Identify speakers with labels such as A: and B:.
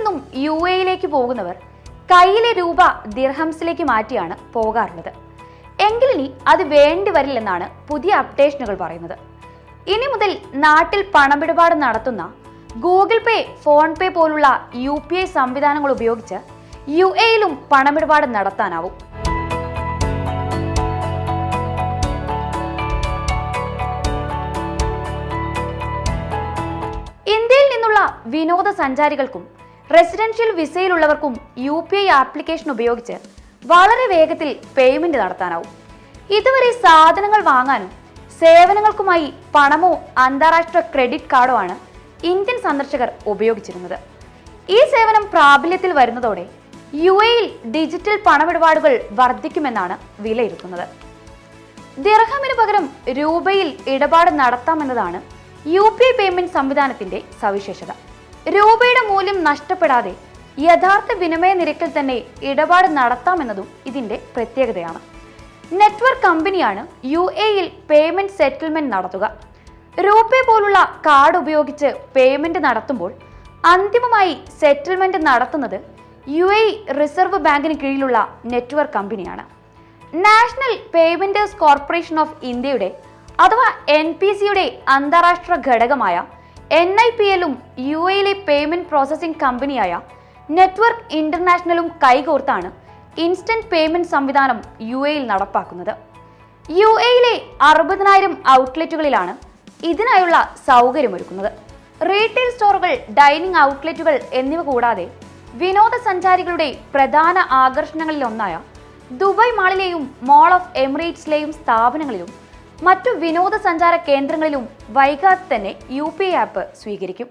A: നിന്നും യു എയിലേക്ക് പോകുന്നവർ കയ്യിലെ രൂപ ദിർഹംസിലേക്ക് മാറ്റിയാണ് പോകാറുള്ളത്. എങ്കിലിനി അത് വേണ്ടി വരില്ലെന്നാണ് പുതിയ അപ്ഡേഷനുകൾ പറയുന്നത്. ഇനി മുതൽ നാട്ടിൽ പണമിടപാട് നടത്തുന്ന ഗൂഗിൾ പേ ഫോൺ പേ പോലുള്ള യു പി ഐ സംവിധാനങ്ങൾ ഉപയോഗിച്ച് യു എയിലും പണമിടപാട് നടത്താനാവും. ഇന്ത്യയിൽ നിന്നുള്ള വിനോദസഞ്ചാരികൾക്കും റെസിഡൻഷ്യൽ വിസയിലുള്ളവർക്കും യു പി ഐ ആപ്ലിക്കേഷൻ ഉപയോഗിച്ച് വളരെ വേഗത്തിൽ പേയ്മെന്റ് നടത്താനാവും. ഇതുവരെ സാധനങ്ങൾ വാങ്ങാനും സേവനങ്ങൾക്കുമായി പണമോ അന്താരാഷ്ട്ര ക്രെഡിറ്റ് കാർഡോ ആണ് ഇന്ത്യൻ സന്ദർശകർ ഉപയോഗിച്ചിരുന്നത്. ഈ സേവനം പ്രാബല്യത്തിൽ വരുന്നതോടെ യു എയിൽ ഡിജിറ്റൽ പണമിടപാടുകൾ വർദ്ധിക്കുമെന്നാണ് വിലയിരുത്തുന്നത്. ദിർഹമിന് പകരം രൂപയിൽ ഇടപാട് നടത്താമെന്നതാണ് യു പി ഐ പേയ്മെന്റ് സംവിധാനത്തിന്റെ സവിശേഷത. രൂപയുടെ മൂല്യം നഷ്ടപ്പെടാതെ യഥാർത്ഥ വിനിമയ നിരക്കിൽ തന്നെ ഇടപാട് നടത്താമെന്നതും ഇതിന്റെ പ്രത്യേകതയാണ്. നെറ്റ്വർക്ക് കമ്പനിയാണ് യു എയിൽ പേയ്മെന്റ് സെറ്റിൽമെന്റ് നടത്തുക. രൂപേ പോലുള്ള കാർഡ് ഉപയോഗിച്ച് പേയ്മെന്റ് നടത്തുമ്പോൾ അന്തിമമായി സെറ്റിൽമെന്റ് നടത്തുന്നത് യു എ റിസർവ് ബാങ്കിന് കീഴിലുള്ള നെറ്റ്വർക്ക് കമ്പനിയാണ്. നാഷണൽ പേയ്മെന്റേഴ്സ് കോർപ്പറേഷൻ ഓഫ് ഇന്ത്യയുടെ അഥവാ എൻ പി സിയുടെ അന്താരാഷ്ട്ര ഘടകമായ എൻ ഐ പി എല്ലും യു എയിലെ പേയ്മെന്റ് പ്രോസസ്സിംഗ് കമ്പനിയായ നെറ്റ്വർക്ക് ഇന്റർനാഷണലും കൈകോർത്താണ് ഇൻസ്റ്റന്റ് പേയ്മെന്റ് സംവിധാനം യു എയിൽ നടപ്പാക്കുന്നത്. യു എയിലെ അറുപതിനായിരം ഔട്ട്ലെറ്റുകളിലാണ് ഇതിനായുള്ള സൗകര്യമൊരുക്കുന്നത്. റീറ്റെയിൽ സ്റ്റോറുകൾ ഡൈനിങ് ഔട്ട്ലെറ്റുകൾ എന്നിവ കൂടാതെ വിനോദസഞ്ചാരികളുടെ പ്രധാന ആകർഷണങ്ങളിലൊന്നായ ദുബായ് മാളിലെയും മോൾ ഓഫ് എമിറേറ്റ്സിലെയും സ്ഥാപനങ്ങളിലും മറ്റു വിനോദസഞ്ചാര കേന്ദ്രങ്ങളിലും വൈകാതെ തന്നെ യു ആപ്പ് സ്വീകരിക്കും.